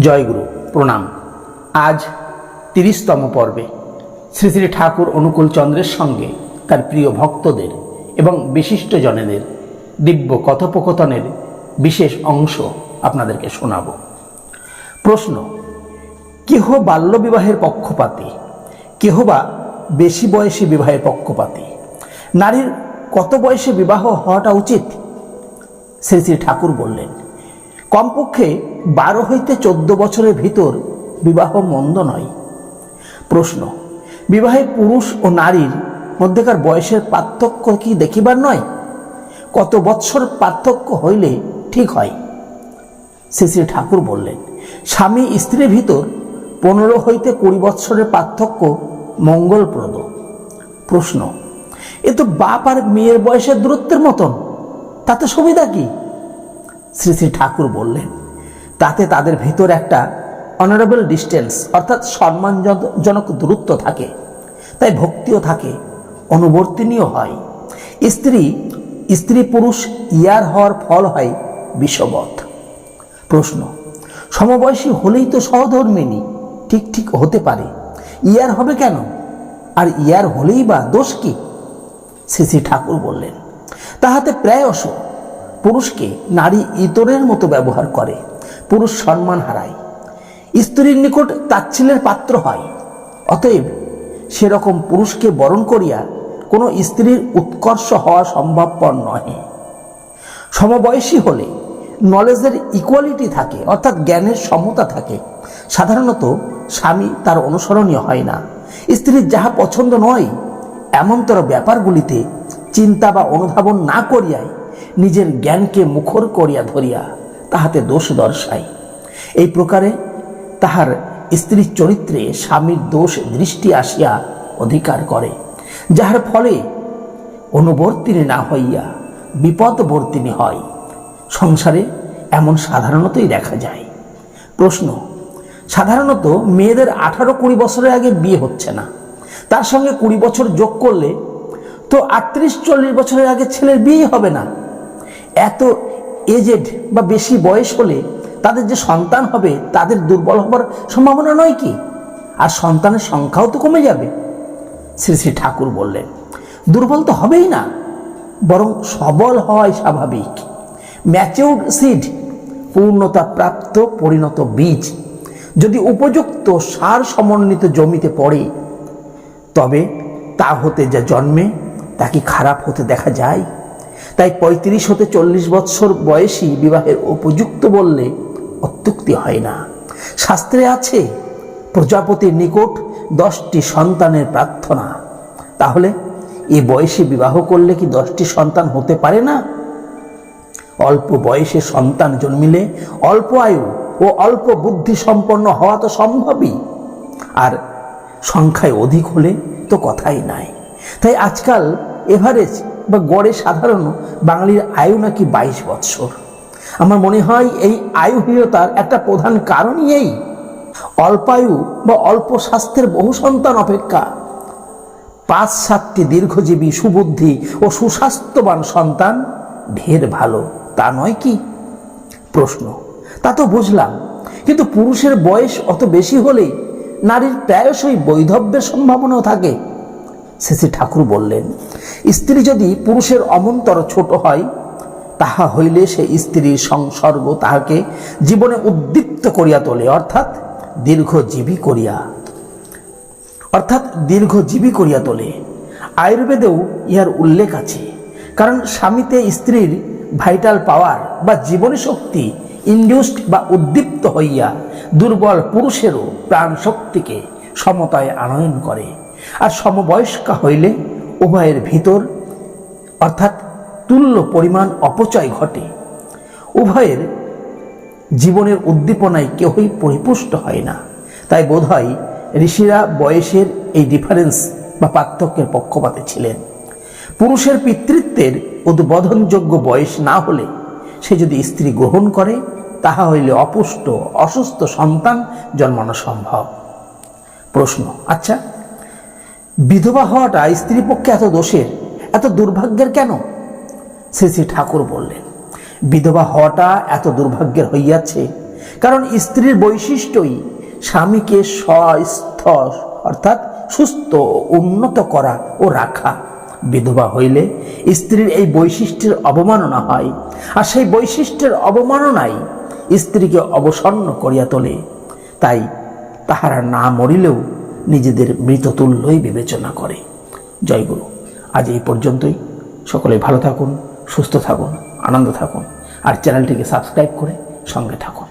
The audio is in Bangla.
জয়গুরু, প্রণাম। আজ তিরিশতম পর্বে শ্রী শ্রী ঠাকুর অনুকূল চন্দ্রের সঙ্গে তার প্রিয় ভক্তদের এবং বিশিষ্ট বিশিষ্টজনেদের দিব্য কথোপকথনের বিশেষ অংশ আপনাদেরকে শোনাব। প্রশ্ন, কেহ বাল্যবিবাহের পক্ষপাতী? কেহ বা বেশি বয়সী বিবাহের পক্ষপাতী? নারীর কত বয়সে বিবাহ হওয়াটা উচিত? শ্রী শ্রী ঠাকুর বললেন কমপক্ষে বারো হইতে চোদ্দ বছরের ভিতর বিবাহ মন্দ নয়। প্রশ্ন, বিবাহে পুরুষ ও নারীর মধ্যেকার বয়সের পার্থক্য কি দেখিবার নয়? কত বৎসর পার্থক্য হইলে ঠিক হয়। শ্রী শ্রী ঠাকুর বললেন, স্বামী স্ত্রীর ভিতর পনেরো হইতে কুড়ি বৎসরের পার্থক্য মঙ্গলপ্রদ। প্রশ্ন, এ তো বাপ আর মেয়ের বয়সের দূরত্বের মতন, তাতে সুবিধা কি? শ্রী শ্রী ঠাকুর বললেন, তাতে তাদের ভিতর একটা অনারেবল ডিস্টেন্স অর্থাৎ সম্মানজনক দূরত্ব থাকে। তাই ভক্তিও থাকে অনুবর্তিনীয় হয়। স্ত্রী স্ত্রী পুরুষ ইয়ার হওয়ার ফল হয় বিষবধ প্রশ্ন, সমবয়সী হলেই তো সহধর্মিনী ঠিক ঠিক হতে পারে। ইয়ার হবে কেন? আর ইয়ার হলেই বা দোষ কি? শ্রী শ্রী ঠাকুর বললেন, তাহাতে প্রায় প্রায়শ পুরুষকে নারী ইতরের মতো ব্যবহার করে, পুরুষ সম্মান হারায়। স্ত্রীর নিকট তাচ্ছিলের পাত্র হয়, অতএব সেরকম পুরুষকে বরণ করিয়া কোনো স্ত্রীর উৎকর্ষ হওয়া সম্ভবপর নহে। সমবয়সী হলে নলেজের ইকুয়ালিটি থাকে, অর্থাৎ জ্ঞানের সমতা থাকে। সাধারণত স্বামী তার অনুসরণীয় হয় না। স্ত্রীর যাহা পছন্দ নয়, এমনতর ব্যাপারগুলিতে চিন্তা বা অনুধাবন না করিয়াই নিজের জ্ঞানকে মুখর করিয়া ধরিয়া তাহাতে দোষ দর্শায় এই প্রকারে তাহার স্ত্রীর চরিত্রে স্বামীর দোষ দৃষ্টি আসিয়া অধিকার করে, যাহার ফলে অনুবর্তিনী না হইয়া বিপদবর্তিনী হয়। সংসারে এমন সাধারণতই দেখা যায়। প্রশ্ন, সাধারণত মেয়েদের আঠারো কুড়ি বছরের আগে বিয়ে হচ্ছে না? তার সঙ্গে কুড়ি বছর যোগ করলে তো আটত্রিশ চল্লিশ বছরের আগে ছেলের বিয়ে হবে না। এত এজেড বা বেশি বয়স হলে তাদের যে সন্তান হবে, তাদের দুর্বল হবার সম্ভাবনা নয় কি? আর সন্তানের সংখ্যাও তো কমে যাবে। শ্রী শ্রী ঠাকুর বললেন, দুর্বল তো হবেই না, বরং সবল হওয়াই স্বাভাবিক। ম্যাচিউড সিড পূর্ণতা প্রাপ্ত পরিণত বীজ, যদি উপযুক্ত সার সমন্বিত জমিতে পড়ে, তবে তা হতে যা জন্মে তা কি খারাপ হতে দেখা যায়? তাই পঁয়ত্রিশ হতে চল্লিশ বৎসর বয়সী বিবাহের উপযুক্ত বললে অত্যুক্তি হয় না। শাস্ত্রে আছে, প্রজাপতির নিকট দশটি সন্তানের প্রার্থনা। তাহলে এ বয়সে বিবাহ করলে কি দশটি সন্তান হতে পারে না? অল্প বয়সে সন্তান জন্মিলে অল্প আয়ু ও অল্প বুদ্ধি সম্পন্ন হওয়া তো সম্ভবই। আর সংখ্যায় অধিক হলে তো কথাই নাই। তাই আজকাল এভারেজ বা গড়ে সাধারণ বাঙালির আয়ু নাকি বাইশ বৎসর। আমার মনে হয় এই আয়ুহীনতার একটা প্রধান কারণই এই। অল্পায়ু বা অল্প স্বাস্থ্যের বহু সন্তান অপেক্ষা। পাঁচ সাতটি দীর্ঘজীবী সুবুদ্ধি ও সুস্বাস্থ্যবান সন্তান ঢের ভালো, তা নয় কি? প্রশ্ন। তা তো বুঝলাম, কিন্তু পুরুষের বয়স অত বেশি হলেই নারীর প্রায়শই বৈধব্যের সম্ভাবনাও থাকে। শেষে ঠাকুর বললেন, স্ত্রী যদি পুরুষের অমন্তর ছোট হয়, তাহা হইলে সে স্ত্রীর সংসর্গ তাহাকে জীবনে উদ্দীপ্ত করিয়া তোলে, অর্থাৎ দীর্ঘজীবী করিয়া। অর্থাৎ দীর্ঘজীবী করিয়া তোলে। আয়ুর্বেদেও ইহার উল্লেখ আছে, কারণ স্বামীতে স্ত্রীর ভাইটাল পাওয়ার বা জীবনী শক্তি ইন্ডিউসড বা উদ্দীপ্ত হইয়া দুর্বল পুরুষেরও প্রাণ শক্তিকে সমতায় আনয়ন করে। আর সমবয়স্কা হইলে উভয়ের ভিতর, অর্থাৎ তুল্য পরিমাণ অপচয় ঘটে। উভয়ের জীবনের উদ্দীপনায় কেউই পরিপুষ্ট হয় না। তাই বোধ ঋষিরা বয়সের এই ডিফারেন্স বা পার্থক্যের পক্ষপাতে ছিলেন। পুরুষের পিতৃত্বের উদ্বোধনযোগ্য বয়স না হলে সে যদি স্ত্রী গ্রহণ করে, তাহা হইলে অপুষ্ট, অসুস্থ সন্তান জন্মানো সম্ভব। প্রশ্ন আচ্ছা বিধবা হওয়াটা স্ত্রী পক্ষে এত দোষের? এত দুর্ভাগ্যের কেন? শ্রী শ্রী ঠাকুর বললেন, বিধবা হওয়াটা এত দুর্ভাগ্যের হইয়াছে, কারণ স্ত্রীর বৈশিষ্ট্যই স্বামীকে স্বস্থ অর্থাৎ সুস্থ, উন্নত করা ও রাখা। বিধবা হইলে স্ত্রীর এই বৈশিষ্ট্যের অবমাননা হয়, আর সেই বৈশিষ্ট্যের অবমাননাই স্ত্রীকে অবসন্ন করিয়া তোলে। তাই তাহারা না মরিলেও নিজেদের মৃততুল্যই বিবেচনা করে। জয়গুরু আজ এই পর্যন্তই। সকলে ভালো থাকুন, সুস্থ থাকুন, আনন্দ থাকুন, আর চ্যানেলটিকে সাবস্ক্রাইব করে সঙ্গে থাকুন।